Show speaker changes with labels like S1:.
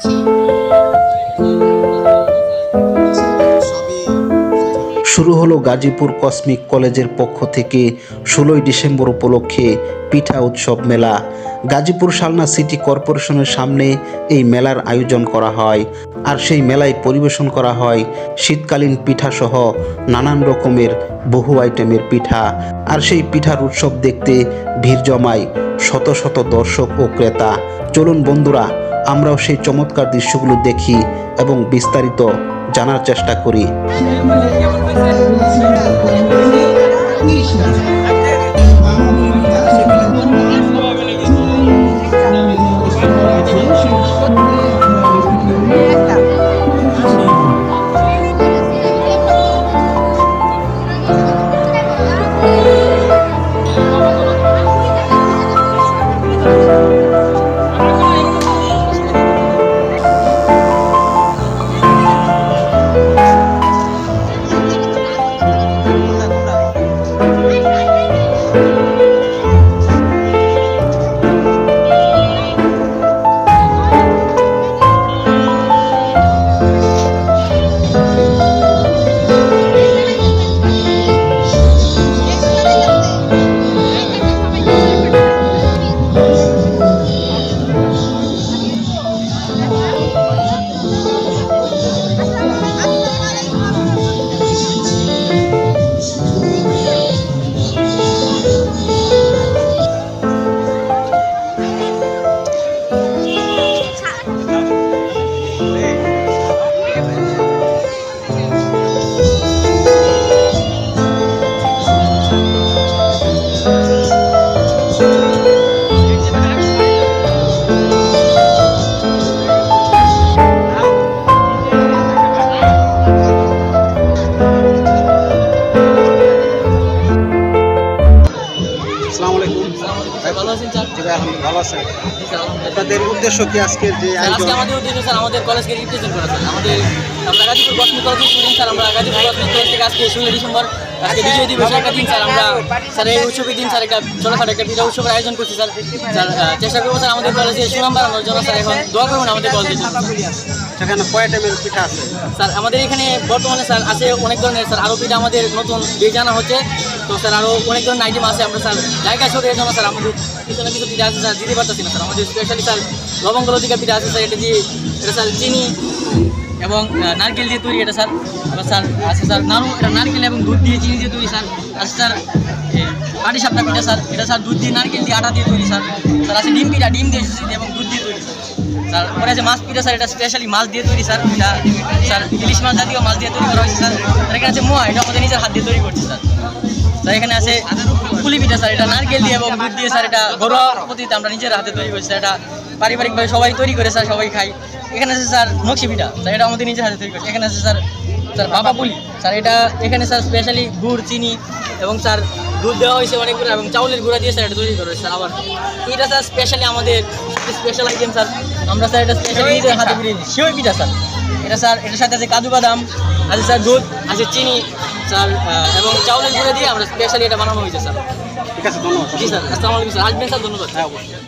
S1: শুরু হলো গাজীপুর কসমিক কলেজের পক্ষ থেকে ষোলোই ডিসেম্বর উপলক্ষে পিঠা উৎসব মেলা। গাজীপুর সালনা সিটি কর্পোরেশনের সামনে এই মেলার আয়োজন করা হয় আর সেই মেলায় পরিবেশন করা হয় শীতকালীন পিঠা সহ নানান রকমের বহু আইটেমের পিঠা। আর সেই পিঠার উৎসব দেখতে ভিড় জমায় শত শত দর্শক ও ক্রেতা। চলুন বন্ধুরা আমরাও সেই চমৎকার দৃশ্যগুলো দেখি এবং বিস্তারিত জানার চেষ্টা করি।
S2: ভালো আছেন।
S1: আপনাদের উদ্দেশ্য কি আজকের যে
S2: আজকে আমাদের উদ্দেশ্য স্যার আমাদের কলেজকে রিপ্রেজেন্ট করা স্যার আমাদের আমরা গাজীপুর কসমিক কলেজের স্টুডেন্ট স্যার আমরা গাজীপুর কসমিক কলেজ থেকে আজকে ষোলোই ডিসেম্বর আজকে বিজয় দিবসের একটা দিন স্যার আমরা স্যার এই উৎসবের দিন স্যার একটা ছোটখাটো একটা পিঠা উৎসবের আয়োজন করছি স্যার। স্যার চেষ্টা করব স্যার আমাদের কলেজে সুনাম বাড়ানোর জন্য স্যার এখন দোয়া করুন আমাদের জন্য।
S1: সেখানে কয় টাইমের পিঠা আছে?
S2: স্যার আমাদের এখানে বর্তমানে স্যার আছে অনেক ধরনের স্যার আরও পিঠা আমাদের নতুন বেজ আনা হচ্ছে। তো স্যার আরও অনেক ধরনের আইটেম আছে আমরা স্যার জায়গা ছোট এর জন্য স্যার আমাদের কিছু না কিছু পিঠা আছে স্যার দিতে পারতেছি না স্যার আমাদের স্পেশালি স্যার লবঙ্গ লতিকা পিঠা আছে স্যার, এটা দিয়ে, এটা স্যার চিনি এবং নারকেল দিয়ে তৈরি এটা স্যার। আবার স্যার আছে স্যার নাড়ু এটা নারকেল এবং দুধ দিয়ে চিনি দিয়ে তৈরি স্যার। আছে স্যার পাটি সাপটা পিঠা স্যার, এটা স্যার দুধ দিয়ে, নারকেল দিয়ে আটা দিয়ে তৈরি স্যার। স্যার আছে ডিম পিঠা, ডিম দিয়ে এবং দুধ দিয়ে তৈরি স্যার। পরে আছে মাছ পিঠা স্যার, এটা স্পেশালি মাছ দিয়ে তৈরি স্যার, এটা স্যার ইলিশ মাছ জাতীয় মাছ দিয়ে তৈরি করা হয়েছে স্যার। এখানে আছে মোয়া, এটা আমাদের নিজের হাত দিয়ে তৈরি করছি স্যার। স্যার, এখানে আছে পুলি পিঠা স্যার, এটা নারকেল দিয়ে এবং দুধ দিয়ে স্যার, এটা ঘরোয়া পদ্ধতিতে আমরা নিজের হাতে তৈরি করছি স্যার, এটা পারিবারিকভাবে সবাই তৈরি করে স্যার সবাই খাই এখানে আছে স্যার নকশি পিঠা। স্যার এটা আমাদের নিজের হাতে তৈরি করছি। এখানে আছে স্যার স্যার বাবা পুলি। স্যার এটা এখানে স্যার স্পেশালি গুড় চিনি এবং স্যার দুধ দেওয়া হয়েছে অনেকগুলো এবং চাউলের গুঁড়া দিয়ে স্যার এটা তৈরি করা হয়েছে স্যার আবার। এটা স্যার স্পেশালি আমাদের স্পেশাল আইটেম স্যার। আমরা স্যার এটা স্পেশালি নিজের হাতে তৈরি শিওই পিঠা স্যার। এটা স্যার এটার সাথে আছে কাজু বাদাম আছে স্যার দুধ আছে চিনি স্যার এবং চাউলের গুঁড়া দিয়ে আমরা স্পেশালি এটা বানানো হয়েছে স্যার।
S1: ঠিক আছে ধন্যবাদ।
S2: জি স্যার। আসসালামু আলাইকুম স্যার। আসবেন স্যার ধন্যবাদ।